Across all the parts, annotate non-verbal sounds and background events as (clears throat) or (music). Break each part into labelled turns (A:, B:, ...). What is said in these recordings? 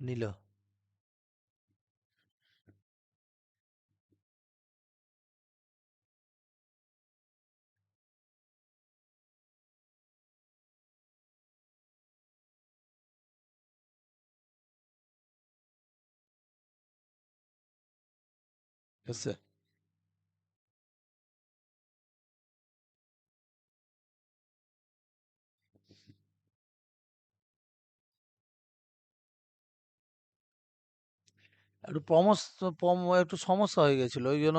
A: নিল। এসছে একটু পমস পম একটু সমস্যা হয়ে গেছিল। ওই জন্য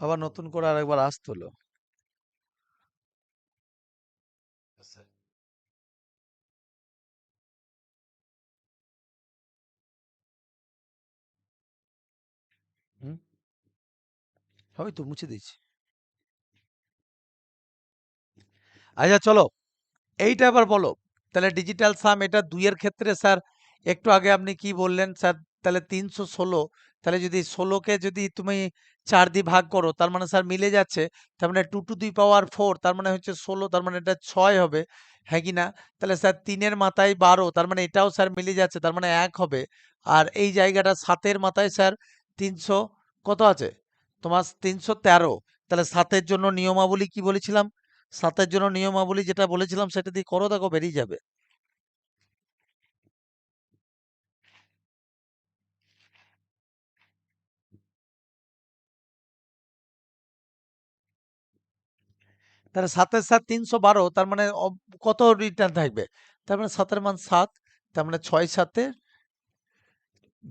A: আবার নতুন করে আরেকবার আসতে হলো। হুম? হবে তো মুছে দিচ্ছি আচ্ছা চলো। এইটা এবার বলো। তাহলে ডিজিটাল সাম এটা দুইয়ের ক্ষেত্রে স্যার একটু আগে আপনি কি বললেন স্যার? তাহলে তিনশো ষোলো, তাহলে যদি ষোলোকে যদি তুমি চার দিয়ে ভাগ করো, তার মানে স্যার মিলে যাচ্ছে, তার মানে টু টু দুই পাওয়ার ফোর তার মানে হচ্ছে ষোলো, তার মানে এটা ছয় হবে হ্যাঁ কি না? তাহলে স্যার তিনের মাথায় বারো, তার মানে এটাও স্যার মিলে যাচ্ছে, তার মানে এক হবে, আর এই জায়গাটা সাতের মাথায় স্যার তিনশো কত আছে? তোমার তিনশো তেরো, তাহলে সাতের জন্য নিয়মাবলী কি বলেছিলাম? সাতের জন্য নিয়মাবলী যেটা বলেছিলাম সেটা দিয়ে করো দেখো বেরিয়ে যাবে। তাহলে সাতের সাত তিনশো বারো, তার মানে কত রিটার্ন থাকবে? তার মানে সাতের মান সাত, তার মানে ছয় সাতে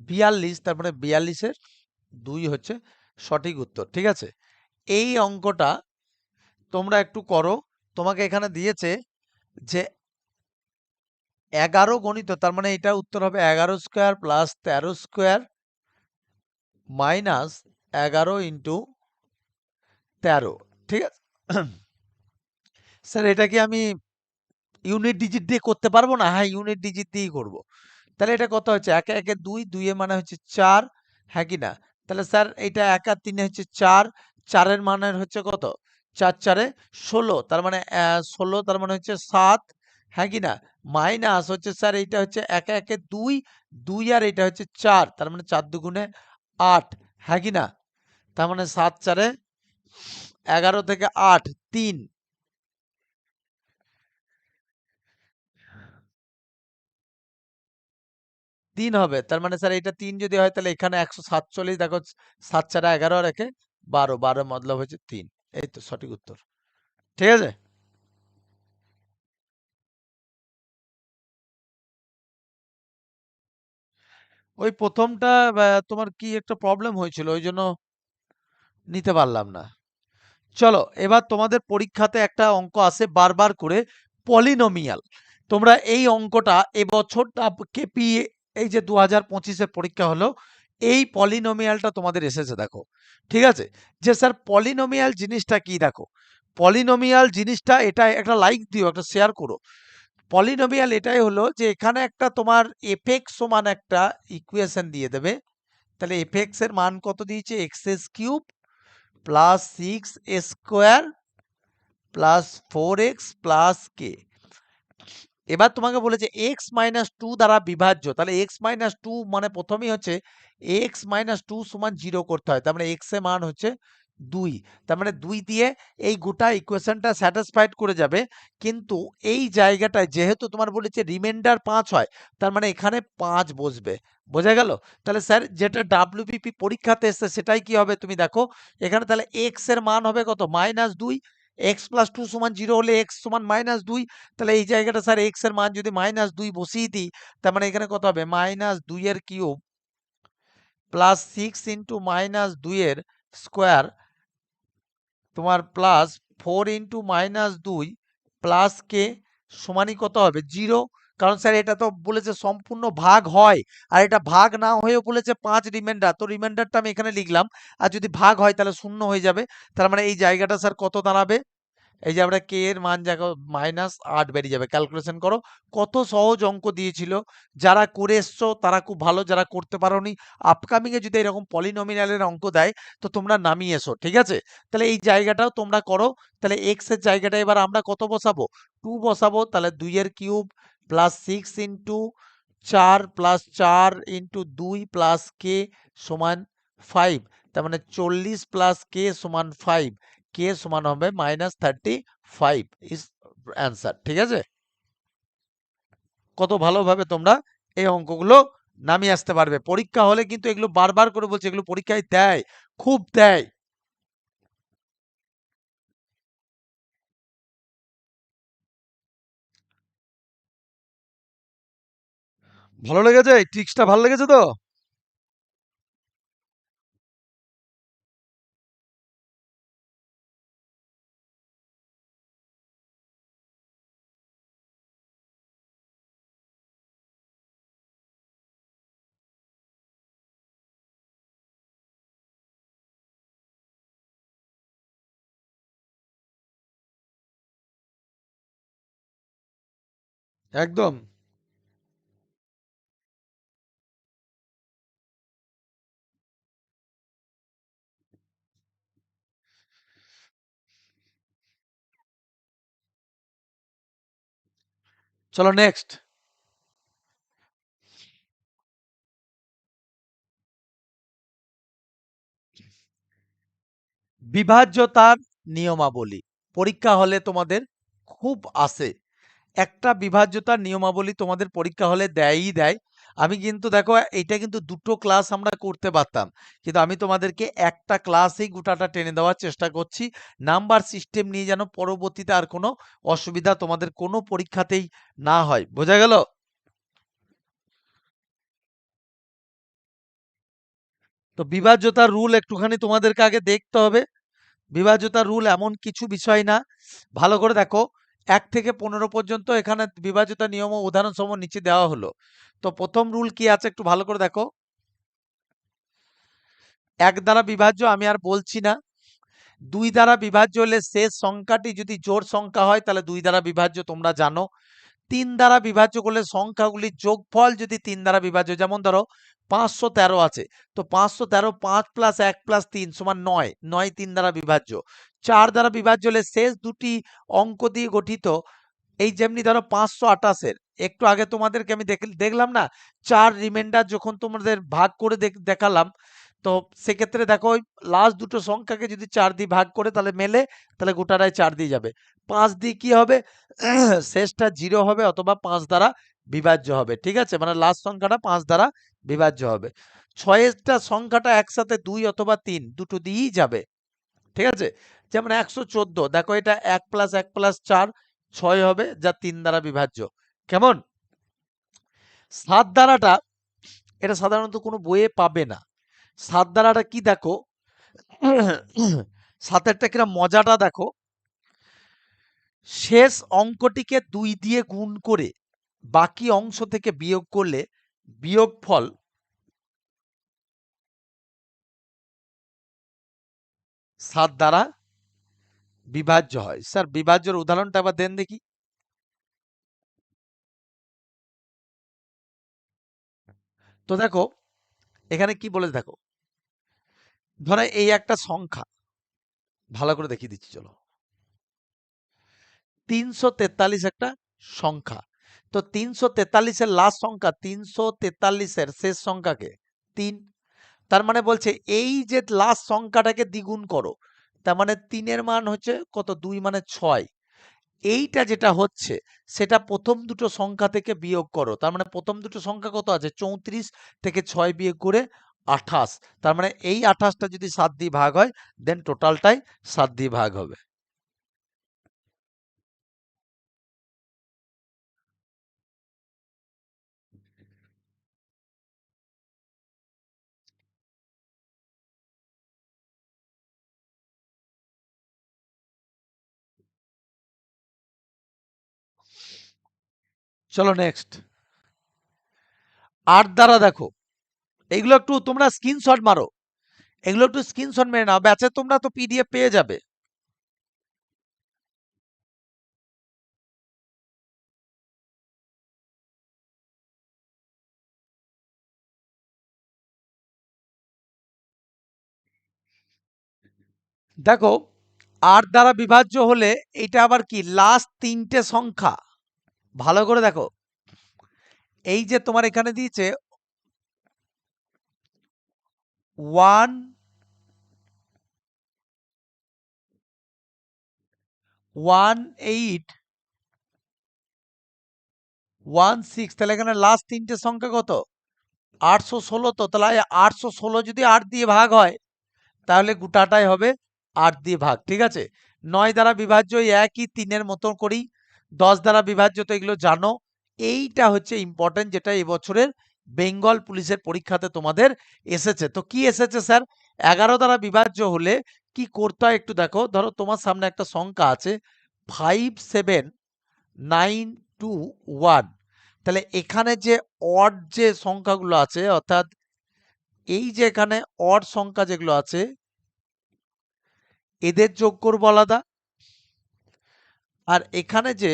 A: বিয়াল্লিশ, তার মানে বিয়াল্লিশের দুই হচ্ছে সঠিক উত্তর, ঠিক আছে? এই অঙ্কটা তোমরা একটু করো, তোমাকে এখানে দিয়েছে যে এগারো গণিত, তার মানে এটা উত্তর হবে এগারো স্কোয়ার প্লাস তেরো স্কোয়ার মাইনাস এগারো ইন্টু তেরো, ঠিক আছে? স্যার, এটা কি আমি ইউনিট ডিজিট দিয়ে করতে পারব না? হ্যাঁ ইউনিট ডিজিট দিয়েই করব। তাহলে এটা কত হচ্ছে? একে একে দুই দুইয়ে মানে হচ্ছে চার হ্যাঁ কি না? তাহলে স্যার, এটা এক আর তিনে হচ্ছে চার, চারের মানের হচ্ছে কত? চার চারে ষোলো, তার মানে ষোলো, তার মানে হচ্ছে সাত হ্যাঁ কি না? মাইনাস হচ্ছে স্যার, এইটা হচ্ছে একে একে দুই দুই আর এটা হচ্ছে চার, তার মানে চার দুগুণে আট হ্যাঁ কি না? তার মানে সাত চারে এগারো থেকে আট, তিন তিন হবে। তার মানে স্যার এটা তিন যদি হয় তাহলে এখানে একশো সাতচল্লিশ, দেখো সাত চারা এগারো রেখে বারো। বারো মতলব হচ্ছে তিন। এই তো সঠিক উত্তর। ঠিক আছে? ওই প্রথমটা তোমার কি একটা প্রবলেম হয়েছিল, ওই জন্য নিতে পারলাম না। চলো, এবার তোমাদের পরীক্ষাতে একটা অঙ্ক আসে বারবার করে, পলিনোমিয়াল। তোমরা এই অঙ্কটা এবছরটা কেপি এই যে দু হাজার পঁচিশের পরীক্ষা হলো, এই পলিনোমিয়ালটা তোমাদের এসেছে, দেখো। ঠিক আছে? যে স্যার, পলিনোমিয়াল জিনিসটা কি, দেখো? পলিনোমিয়াল জিনিসটা এটা একটা লাইক দিও, একটা শেয়ার করো। পলিনোমিয়াল এটাই হলো যে এখানে একটা তোমার এফেক্স সমান একটা ইকুয়েশন দিয়ে দেবে। তাহলে এফেক্স এর মান কত দিয়েছে? X's cube plus six square plus four x plus k. এবার তোমাকে বলেছে এক্স মাইনাস টু দ্বারা বিভাজ্য। তাহলে এক্স মাইনাস টু মানে প্রথমেই হচ্ছে এক্স মাইনাস টু সমান জিরো করতে হয়। তার মানে এক্সের মান হচ্ছে দুই। তার মানে দুই দিয়ে এই গোটা ইকুয়েশনটা স্যাটিসফাইড করে যাবে। কিন্তু এই জায়গাটায় যেহেতু তোমার বলেছে রিমাইন্ডার পাঁচ হয়, তার মানে এখানে পাঁচ বসবে। বোঝা গেল? তাহলে স্যার যেটা ডাব্লিউবিপি পরীক্ষাতে এসছে সেটাই কি হবে? তুমি দেখো, এখানে তাহলে এক্সের মান হবে কত? মাইনাস দুই। এক্স প্লাস টু সমান জিরো হলে এক্স সমান মাইনাস দুই, তাহলে এই জায়গাটা স্যার এক্সের মান যদি মাইনাস দুই বসিয়ে দিই, তার মানে এখানে কত হবে? মাইনাস দুইয়ের cube plus six into minus দুইয়ের স্কোয়ার তোমার প্লাস ফোর ইন্টু মাইনাস দুই প্লাস কে সমানই কত হবে? জিরো কারণ স্যার এটা তো বলেছে সম্পূর্ণ ভাগ হয়। আর এটা ভাগ না হয়েও বলেছে পাঁচ রিমাইন্ডার তো রিমাইন্ডারটা আমি এখানে লিখলাম। আর যদি ভাগ হয় তাহলে শূন্য হয়ে যাবে। তার মানে এই জায়গাটা স্যার কত দাঁড়াবে? এই যে আমরা কে এর মান দেখো মাইনাস আট বেরিয়ে যাবে। ক্যালকুলেশন করো। কত সহজ অঙ্ক দিয়েছিল। যারা করে এসছো, তারা খুব ভালো। যারা করতে পারোনি আপকামিং এ যদি এরকম পলিনোমিনালের অঙ্ক দেয়, তো তোমরা নামিয়ে এসো, ঠিক আছে? তাহলে এই জায়গাটাও তোমরা করো। তাহলে এক্সের জায়গাটা এবার আমরা কত বসাবো? টু বসাবো। তাহলে দুইয়ের কিউব প্লাস সিক্স ইন্টু চার প্লাস চার ইন্টু দুই প্লাস কে সমান ফাইভ তার মানে চল্লিশ প্লাস কে সমান ফাইভ কে সমান হবে minus thirty five is answer ঠিক আছে? কত ভালোভাবে তোমরা এই অঙ্কগুলো নামিয়ে আসতে পারবে। পরীক্ষা হলে কিন্তু এগুলো বারবার করে বলছে, এগুলো পরীক্ষায় দেয়, খুব দেয়। ভালো লেগেছে? ট্রিক্সটা ভালো লেগেছে তো? একদম। চলো নেক্সট বিভাজ্যতার নিয়মাবলী। পরীক্ষা হলে তোমাদের খুব আসে। একটা বিভাজ্যতার নিয়মাবলী তোমাদের পরীক্ষা হলে দেয়ই দেয়। আমি কিন্তু দেখো এটা কিন্তু দুটো ক্লাস আমরা করতে পারতাম। কিন্তু আমি তোমাদেরকে একটা ক্লাসেই গোটাটা টেনে দেওয়ার চেষ্টা করছি। নাম্বার সিস্টেম নিয়ে যেন পরবর্তীতে আর কোনো অসুবিধা তোমাদের কোনো পরীক্ষাতেই না হয়। বোঝা গেল? তো বিভাজ্যতার রুল একটুখানি তোমাদেরকে আগে দেখতে হবে। বিভাজ্যতার রুল এমন কিছু বিষয় না। ভালো করে দেখো এক থেকে পনেরো পর্যন্ত এখানে বিভাজিত নিয়ম ও উদাহরণ সমূহ নিচে দেওয়া হলো। তো প্রথম রুল কি আছে একটু ভালো করে দেখো। এক দ্বারা বিভাজ্য আমি আর বলছি না। দুই দ্বারা বিভাজ্য হলে শেষ সংখ্যাটি যদি জোর সংখ্যা হয় তাহলে দুই দ্বারা বিভাজ্য তোমরা জানো। তিন দ্বারা বিভাজ্য করলে সংখ্যাগুলির যোগফল যদি তিন দ্বারা বিভাজ্য, যেমন ধরো পাঁচশো তেরো আছে। তো পাঁচশো তেরো পাঁচ প্লাস এক প্লাস তিন সমান নয়। নয় তিন দ্বারা বিভাজ্য। চার দ্বারা বিভাজ্য হলে শেষ দুটি অঙ্ক দিয়ে গঠিত, এই যেমনি ধরো পাঁচশো আটাশের একটু আগে তোমাদেরকে আমি দেখলাম না? চার রিমাইন্ডার যখন তোমাদের ভাগ করে দেখালাম, তো সেক্ষেত্রে দেখো ওই লাস্ট দুটো সংখ্যাকে যদি চার দিয়ে ভাগ করে তাহলে মেলে, তাহলে গোটাটাই চার দিয়ে যাবে। পাঁচ দিয়ে কি হবে? (clears throat) শেষটা জিরো হবে অথবা পাঁচ দ্বারা বিভাজ্য হবে, ঠিক আছে? মানে লাস্ট সংখ্যাটা পাঁচ দ্বারা বিভাজ্য হবে। ছয়েরটা সংখ্যাটা একসাথে দুই অথবা তিন, দুটো দিয়েই যাবে। ঠিক আছে? যেমন একশো চোদ্দ, দেখো এটা এক প্লাস এক প্লাস চার, ছয় হবে যা তিন দ্বারা বিভাজ্য। কেমন? সাত দ্বারাটা, এটা সাধারণত কোনো বইয়ে পাবে না। সাত দ্বারাটা কি দেখো? সাতেরটা কিনা মজাটা দেখো? শেষ অঙ্কটিকে দুই দিয়ে গুণ করে বাকি অংশ থেকে বিয়োগ করলে বিয়োগফল সাত দ্বারা বিভাজ্য হয়। স্যার, বিভাজ্যর উদাহরণটা আবার দেন দেখি। তো দেখো, এখানে কি বলে দেখো, ধরো এই একটা সংখ্যা, ভালো করে দেখিয়ে দিচ্ছি, চলো। তিনশো তেতাল্লিশ একটা সংখ্যা। তো তিনশো তেতাল্লিশের লাস্ট সংখ্যা, তিনশো তেতাল্লিশের শেষ সংখ্যাকে তিন তার মানে বলছে, এই যে লাস্ট সংখ্যাটাকে দ্বিগুণ করো, তার মানে তিনের মান হচ্ছে কত? দুই মানে ছয়। এইটা যেটা হচ্ছে, সেটা প্রথম দুটো সংখ্যা থেকে বিয়োগ করো। তার মানে প্রথম দুটো সংখ্যা কত আছে? চৌত্রিশ থেকে ছয় বিয়োগ করে আঠাশ। তার মানে এই আঠাশটা যদি সাত দিয়ে ভাগ হয় দেন টোটালটাই সাত দিয়ে ভাগ হবে। চলো নেক্সট আট দ্বারা দেখো, এগুলো একটু তোমরা স্ক্রিনশট মারো। এগুলো একটু স্ক্রিনশট মেরে নাও, ব্যাচে তোমরা তো পিডিএফ পেয়ে যাবে। দেখো আট দ্বারা বিভাজ্য হলে এটা আবার কি? লাস্ট তিনটে সংখ্যা। ভালো করে দেখো। এই যে তোমার এখানে দিয়েছে one one eight one six, তাহলে এখানে লাস্ট তিনটে সংখ্যা কত? আটশো ষোলো তো, তাহলে আটশো ষোলো যদি আট দিয়ে ভাগ হয়, তাহলে গোটাটাই হবে আট দিয়ে ভাগ, ঠিক আছে? নয় দ্বারা বিভাজ্য একই তিনের মতো করেই দশ দ্বারা বিভাজ্য, তো এগুলো জানো। এইটা হচ্ছে ইম্পর্টেন্ট যেটা এবছরের বেঙ্গল পুলিশের পরীক্ষাতে তোমাদের এসেছে। তো কি এসেছে স্যার? এগারো দ্বারা বিভাজ্য হলে কি করতে হয় একটু দেখো। ধরো তোমার সামনে একটা সংখ্যা আছে five seven nine two one তাহলে এখানে যে অড যে সংখ্যাগুলো আছে, অর্থাৎ এই যে এখানে অড সংখ্যা যেগুলো আছে, এদের যোগ করব আলাদা আর এখানে যে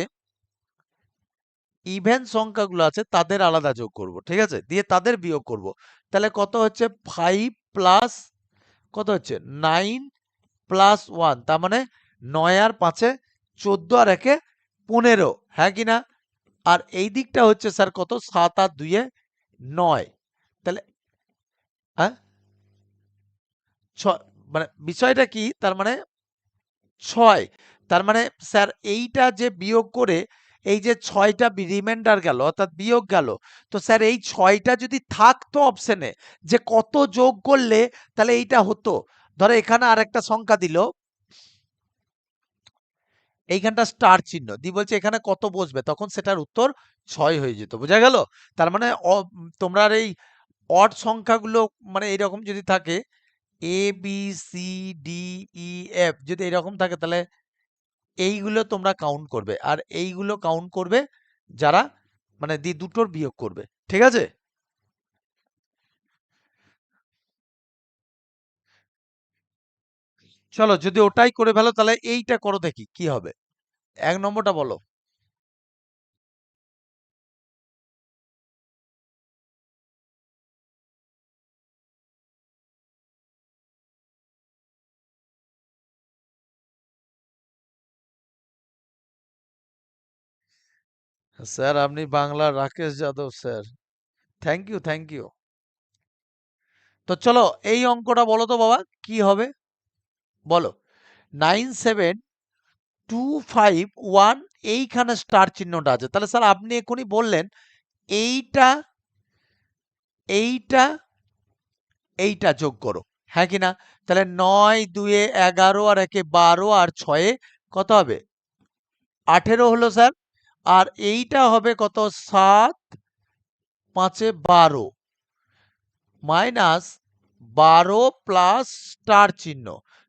A: ইভেন সংখ্যাগুলো আছে, তাদের আলাদা যোগ করব, ঠিক আছে? দিয়ে তাদের বিয়োগ করব। তাহলে কত হচ্ছে? ফাইভ প্লাস কত হচ্ছে? নাইন প্লাস ওয়ান তার মানে নয় আর পাঁচে চোদ্দ আর একে পনেরো হ্যাঁ কি না? আর এই দিকটা হচ্ছে স্যার কত? সাত আর দুইয়ে নয়। তাহলে হ্যাঁ? ছ মানে বিষয়টা কি? তার মানে ছয়। তার মানে স্যার এইটা যে বিয়োগ করে এই যে ছয়টা রিমাইন্ডার গেল, অর্থাৎ বিয়োগ গেল, তো স্যার এই ছয়টা যদি থাকতো অপশনে যে কত যোগ করলে তাহলে এইটা হতো। ধরো এখানে আর একটা সংখ্যা দিল। এইখানটা স্টার চিহ্ন, দিয়ে বলছে এখানে কত বসবে, তখন সেটার উত্তর ছয় হয়ে যেত, বোঝা গেল? তার মানে তোমরা এই অড সংখ্যাগুলো মানে এইরকম যদি থাকে A B C D E F যদি এরকম থাকে তাহলে এইগুলো তোমরা কাউন্ট করবে। আর এইগুলো কাউন্ট করবে যারা মানে দি, দুটোর বিয়োগ করবে। ঠিক আছে? চলো, যদি ওটাই করে ফেলো, তাহলে এইটা করো দেখি, কি হবে? এক নম্বরটা বলো। স্যার, আপনি বাংলার Rakesh Yadav, sir. Thank you thank you তো চলো, এই অঙ্কটা বলো তো বাবা, কি হবে? বলো। Nine seven, two five, one, এইখানে স্টার চিহ্নটা আছে। তাহলে স্যার, আপনি এখনই বললেন, এইটা এইটা এইটা যোগ করো। হ্যাঁ কি না? তাহলে নয়, দুয়ে এগারো, আর একে বারো, আর ছয়ে কত হবে? আঠেরো হলো স্যার? আর এইটা হবে কত? সাত পাঁচে বারো। মাইনাস বারো প্লাস স্টার চিহ্ন।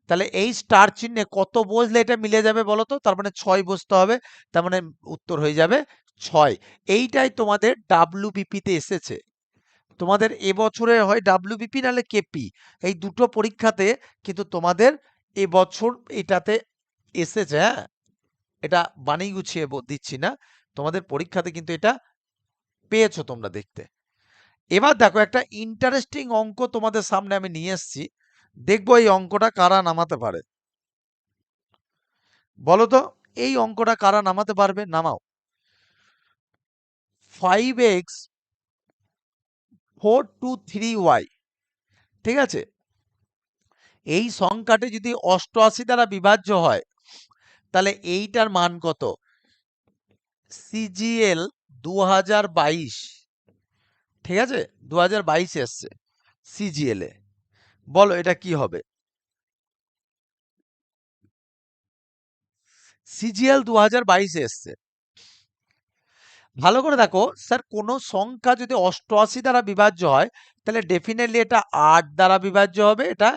A: তাহলে এই স্টার চিহ্নে কত বসলে এটা মিলে যাবে বলো তো? তার মানে ছয় বসতে হবে, তার মানে উত্তর হয়ে যাবে ছয়। এইটাই তোমাদের ডাব্লিউবিপিতে এসেছে। তোমাদের এবছরে হয় ডাব্লিউবিপি নাহলে কেপি এই দুটো পরীক্ষাতে কিন্তু তোমাদের এবছর এটাতে এসেছে হ্যাঁ? এটা বানিয়ে গুছিয়ে দিচ্ছি না। তোমাদের পরীক্ষাতে কিন্তু এটা পেয়েছ তোমরা দেখতে। এবার দেখো একটা ইন্টারেস্টিং অঙ্ক তোমাদের সামনে আমি নিয়ে এসছি। দেখব এই অঙ্কটা কারা নামাতে পারে। বলো তো, এই অঙ্কটা কারা নামাতে পারবে? নামাও। Five x four two three y ঠিক আছে? এই সংখ্যাটি যদি অষ্টআশি দ্বারা বিভাজ্য হয় তাহলে এইটার মান কত? সিজিএল দু হাজার বাইশ। ঠিক আছে? দু হাজার বাইশ এসছে সিজিএল বলো এটা কি হবে? সিজিএল দু হাজার বাইশে এসছে। ভালো করে দেখো, স্যার, কোন সংখ্যা যদি অষ্টআশি দ্বারা বিভাজ্য হয়, তাহলে ডেফিনেটলি এটা আট দ্বারা বিভাজ্য হবে, এটা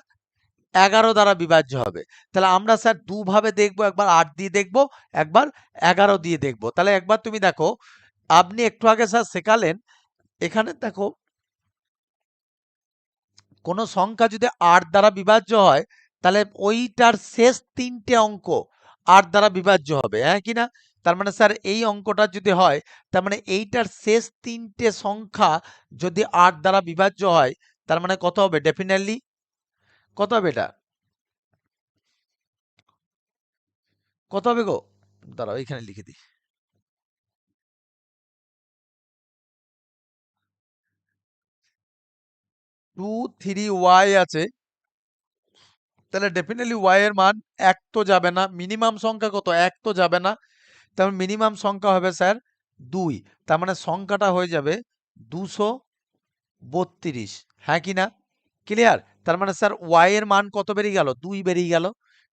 A: এগারো দ্বারা বিভাজ্য হবে। তাহলে আমরা স্যার দুভাবে দেখব, একবার আট দিয়ে দেখব, একবার এগারো দিয়ে দেখব। তাহলে একবার তুমি দেখো, আপনি একটু আগে স্যার শেখালেন, এখানে দেখো, কোনো সংখ্যা যদি আট দ্বারা বিভাজ্য হয়, তাহলে ওইটার শেষ তিনটে অঙ্ক আট দ্বারা বিভাজ্য হবে হ্যাঁ কি না? তার মানে স্যার এই অঙ্কটা যদি হয়, তার মানে এইটার শেষ তিনটে সংখ্যা যদি আট দ্বারা বিভাজ্য হয়, তার মানে কত হবে? ডেফিনেটলি কত হবে এটা? কত হবে গো? দাঁড়াও এখানে লিখে দিই। টু থ্রি ওয়াই আছে। তাহলে ডেফিনেটলি ওয়াই এর মান এক তো যাবে না। মিনিমাম সংখ্যা কত? এক তো যাবে না। তার মিনিমাম সংখ্যা হবে স্যার দুই। তার মানে সংখ্যাটা হয়ে যাবে দুশো বত্রিশ। হ্যাঁ কি না? ক্লিয়ার তার মানে স্যার ওয়াই এর মান কত বেরিয়ে গেল? দুই বেরিয়ে গেল।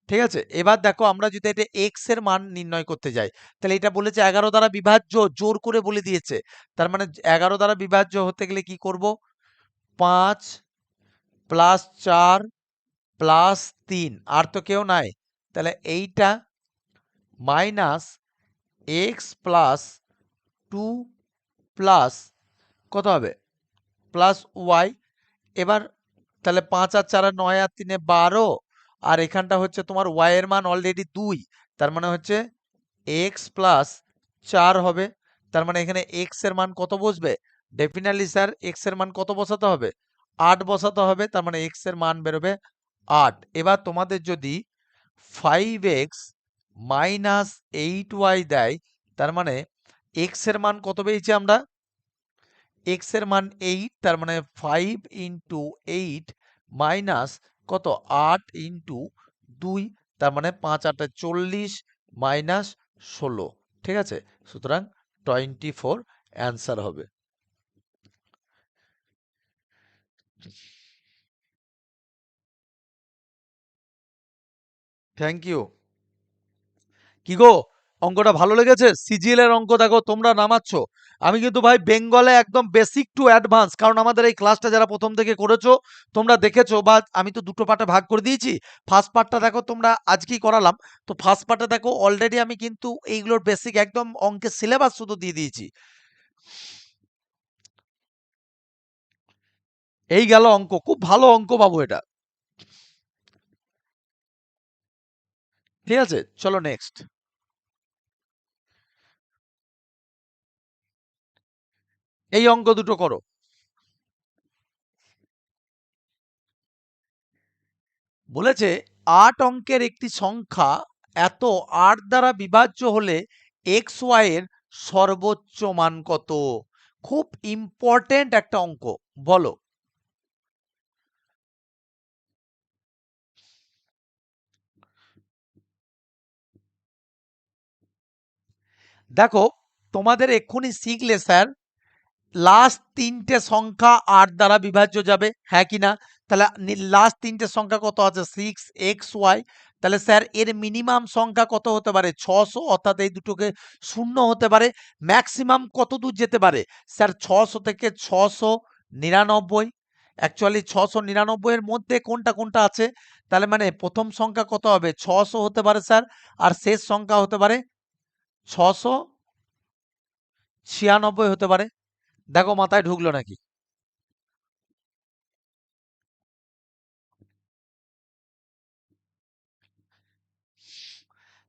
A: ঠিক আছে? এবার দেখো, আমরা যদি এটা এক্সের মান নির্ণয় করতে যাই, তাহলে এটা বলেছে এগারো দ্বারা বিভাজ্য, জোর করে বলে দিয়েছে। তার মানে এগারো দ্বারা বিভাজ্য হতে গেলে কি করব? পাঁচ প্লাস চার প্লাস তিন, আর তো কেউ নাই। তাহলে এইটা minus x plus two plus কত হবে? প্লাস ওয়াই এবার তাহলে পাঁচ আর চার আর নয় আর তিনে বারো, আর এখানটা হচ্ছে তোমার ওয়াই এর মান অলরেডি দুই, তার মানে হচ্ছে এক্স প্লাস চার হবে, তার মানে এখানে এক্সের মান কত বসবে? ডেফিনেটলি স্যার এক্সের মান কত বসাতে হবে? আট বসাতে হবে, তার মানে এক্সের মান বেরোবে আট। এবার তোমাদের যদি five x minus eight y দেয়, তার মানে এক্সের মান কত পেয়েছি আমরা? এক্সের মান এইট তার মানে ফাইভ ইন্টু এইট মাইনাস কত? আট ইন্টু দুই, তার মানে পাঁচ, আটে, চল্লিশ মাইনাস ষোলো। ঠিক আছে? সুতরাং টোয়েন্টি ফোর অ্যান্সার হবে। থ্যাংক ইউ কি গো? অঙ্কটা ভালো লেগেছে? সিজিএল এর অঙ্ক দেখো, তোমরা নামাচ্ছ। আমি কিন্তু ভাই বেঙ্গলে একদম বেসিক টু অ্যাডভান্স কারণ আমাদের এই ক্লাসটা যারা প্রথম থেকে করেছ, তোমরা দেখেছ, বা আমি তো দুটো পার্টে ভাগ করে দিয়েছি। ফার্স্ট পার্টটা দেখো, তোমরা আজকেই করালাম। তো ফার্স্ট পার্টে দেখো অলরেডি আমি কিন্তু এইগুলোর বেসিক একদম অঙ্কের সিলেবাস শুধু দিয়ে দিয়েছি। এই গেল অঙ্ক, খুব ভালো অঙ্ক পাবো এটা। ঠিক আছে, চলো নেক্সট এই অঙ্ক দুটো করো। বলেছে, আট অঙ্কের একটি সংখ্যা এত আট দ্বারা বিভাজ্য হলে এক্স ওয়াই এর সর্বোচ্চ মান কত? খুব ইম্পর্টেন্ট একটা অঙ্ক, বলো। দেখো, তোমাদের এক্ষুনি শিখলে, স্যার লাস্ট তিনটে সংখ্যা আট দ্বারা বিভাজ্য যাবে হ্যাঁ কি না? তাহলে লাস্ট তিনটে সংখ্যা কত আছে? সিক্স এক্স ওয়াই তাহলে স্যার এর মিনিমাম সংখ্যা কত হতে পারে? ছশো, অর্থাৎ এই দুটোকে শূন্য হতে পারে। ম্যাক্সিমাম কত দূর যেতে পারে? স্যার ছশো থেকে ছশো নিরানব্বই। অ্যাকচুয়ালি ছশো নিরানব্বইয়ের মধ্যে কোনটা কোনটা আছে? তাহলে মানে প্রথম সংখ্যা কত হবে? ছশো হতে পারে স্যার, আর শেষ সংখ্যা হতে পারে ছশো ছিয়ানব্বই হতে পারে। দেখো মাথায় ঢুকলো নাকি?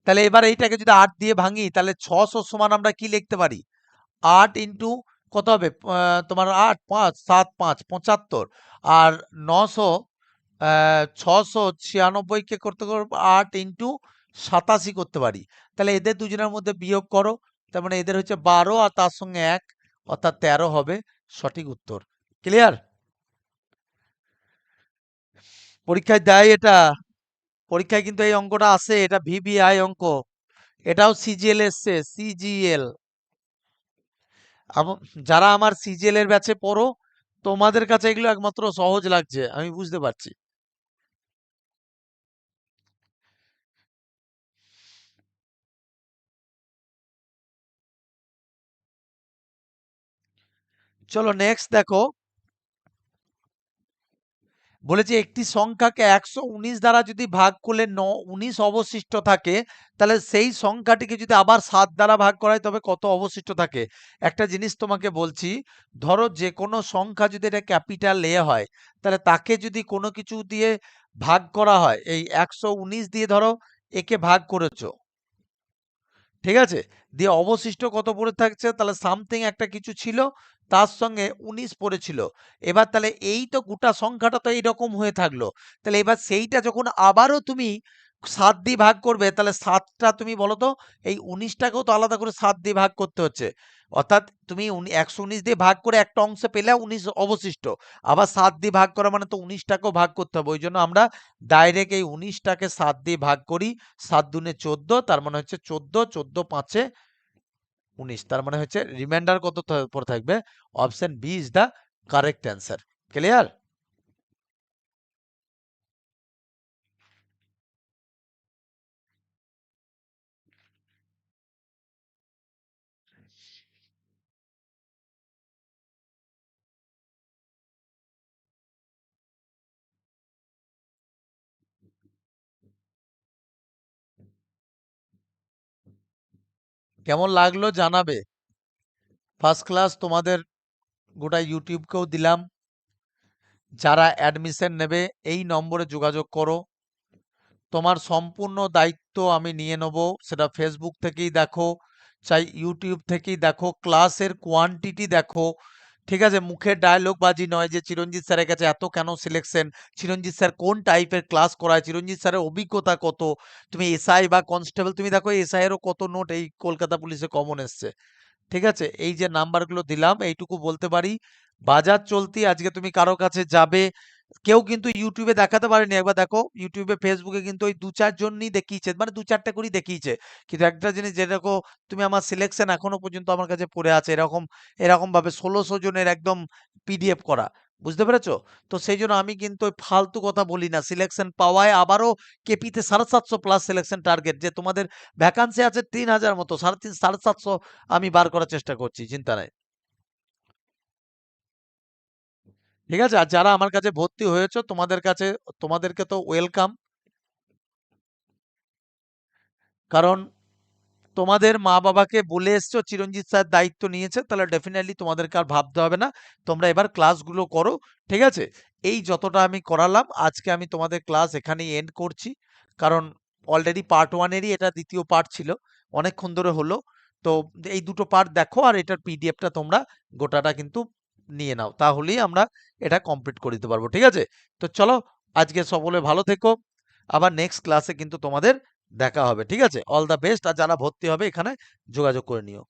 A: তাহলে এবার এইটাকে যদি আট দিয়ে ভাঙি, তাহলে ছশো সমান আমরা কি লিখতে পারি? আট ইন্টু কত হবে? তোমার আট, পাঁচ, সাত, পাঁচ, পঁচাত্তর। আর নশো ছশো ছিয়ানব্বইকে করতে করব? আট ইন্টু সাতাশি করতে পারি। তাহলে এদের দুজনের মধ্যে বিয়োগ করো। তার মানে এদের হচ্ছে বারো আর তার সঙ্গে এক। অর্থাৎ তেরো হবে সঠিক উত্তর। ক্লিয়ার পরীক্ষায় দেয় এটা। পরীক্ষায় কিন্তু এই অঙ্কটা আসে এটা ভিবিআই অঙ্ক। এটাও সিজিএল এসছে সিজিএল যারা আমার সিজিএল এর ব্যাচে পড়ো, তোমাদের কাছে এগুলো একমাত্র সহজ লাগছে, আমি বুঝতে পারছি। চলো নেক্সট দেখো। বলেছে একটি সংখ্যাকে একশো উনিশ দ্বারা যদি ভাগ করলে ন উনিশ অবশিষ্ট থাকে, তাহলে সেই সংখ্যাটিকে যদি আবার সাত দ্বারা ভাগ করা হয় তবে কত অবশিষ্ট থাকে? একটা জিনিস তোমাকে বলছি, ধরো যে কোনো সংখ্যা যদি এটা ক্যাপিটাল এ হয়, তাহলে তাকে যদি কোনো কিছু দিয়ে ভাগ করা হয়, এই একশো উনিশ দিয়ে ধরো, একে ভাগ করেছ। ঠিক আছে? দিয়ে অবশিষ্ট কত পড়ে থাকছে? তাহলে সামথিং একটা কিছু ছিল তার সঙ্গে উনিশ পড়েছিল। এবার তাহলে এই তো গোটা সংখ্যাটা তো এইরকম হয়ে থাকল। তাহলে এবার সেইটা যখন আবারও তুমি সাত দিয়ে ভাগ করবে, তাহলে সাতটা তুমি বলো তো, এই উনিশটাকেও তো আলাদা করে সাত দিয়ে ভাগ করতে হচ্ছে। অর্থাৎ তুমি একশো উনিশ দিয়ে ভাগ করে একটা অংশে পেলে উনিশ অবশিষ্ট। আবার সাত দিয়ে ভাগ করা মানে তো উনিশটাকেও ভাগ করতে হবে। ওই জন্য আমরা ডাইরেক্ট এই উনিশটাকে সাত দিয়ে ভাগ করি, সাত দুনে চোদ্দ, তার মানে হচ্ছে চোদ্দ চোদ্দ পাঁচে উনিশ। তার মানে হচ্ছে রিমাইন্ডার কত পর থাকবে? Option B is the correct answer clear কেমন লাগল জানাবে? ফার্স্ট ক্লাস তোমাদের গোটা ইউটিউবকেও দিলাম। যারা অ্যাডমিশন নেবে, এই নম্বরে যোগাযোগ করো। তোমার সম্পূর্ণ দায়িত্ব আমি নিয়ে নেব, সেটা ফেসবুক থেকেই দেখো, চাই ইউটিউব থেকেই দেখো ক্লাসের কোয়ান্টিটি দেখো। ঠিক আছে মুখের ডায়লগ বাজি নয় যে চিরঞ্জিত স্যারের কাছে এত কেন সিলেকশন চিরঞ্জিত স্যার কোন টাইপের ক্লাস করায়? চিরঞ্জিত স্যারের অভিজ্ঞতা কত? তুমি এসআই বা কনস্টেবল তুমি দেখো এসআইয়েরও কত নোট এই কলকাতা পুলিশে কমন এসছে। ঠিক আছে, এই যে নাম্বারগুলো দিলাম, এইটুকু বলতে পারি। বাজার চলতি, আজকে তুমি কারও কাছে যাবে কেউ কিন্তু ইউটিউবে দেখাতে পারেনি। একবার দেখো ইউটিউবে ফেসবুকে কিন্তু ওই দু চারজনই দেখিয়েছে মানে দু চারটে করেই দেখিয়েছে। কিন্তু একটা জিনিস যেরকম তুমি আমার সিলেকশন এখনও পর্যন্ত আমার কাছে পড়ে আছে এরকম এরকম ভাবে ষোলোশো জনের একদম পিডিএফ করা, বুঝতে পেরেছ? তো সেই জন্য আমি কিন্তু ফালতু কথা বলি না। সিলেকশন পাওয়ায় আবারও কেপিতে সাড়ে সাতশো প্লাস সিলেকশন টার্গেট যে তোমাদের ভ্যাকান্সি আছে তিন হাজার মতো, সাড়ে তিন, সাড়ে সাতশো আমি বার করার চেষ্টা করছি, চিন্তা নাই। ঠিক আছে? আর যারা আমার কাছে ভর্তি হয়েছে, তোমাদের কাছে, তোমাদেরকে তো ওয়েলকাম। কারণ তোমাদের মা বাবাকে বলে এসছো, চিরঞ্জিত স্যার দায়িত্ব নিয়েছে, তাহলে ডেফিনেটলি তোমাদেরকে আর ভাবতে হবে না। তোমরা এবার ক্লাসগুলো করো, ঠিক আছে? এই যতটা আমি করালাম, আজকে আমি তোমাদের ক্লাস এখানেই এন্ড করছি। কারণ অলরেডি পার্ট ওয়ানেরই এটা দ্বিতীয় পার্ট ছিল, অনেকক্ষণ ধরে হলো। তো এই দুটো পার্ট দেখো, আর এটার পিডিএফটা তোমরা, গোটাটা কিন্তু নিয়ে নাও, তাহলেই আমরা এটা কমপ্লিট করে দিতে পারব, ঠিক আছে? তো চলো, আজকে সকলে ভালো থেকো, আবার নেক্সট ক্লাসে কিন্তু তোমাদের দেখা হবে, ঠিক আছে? অল দ্য বেস্ট আর যারা ভর্তি হবে এখানে যোগাযোগ করে নিও।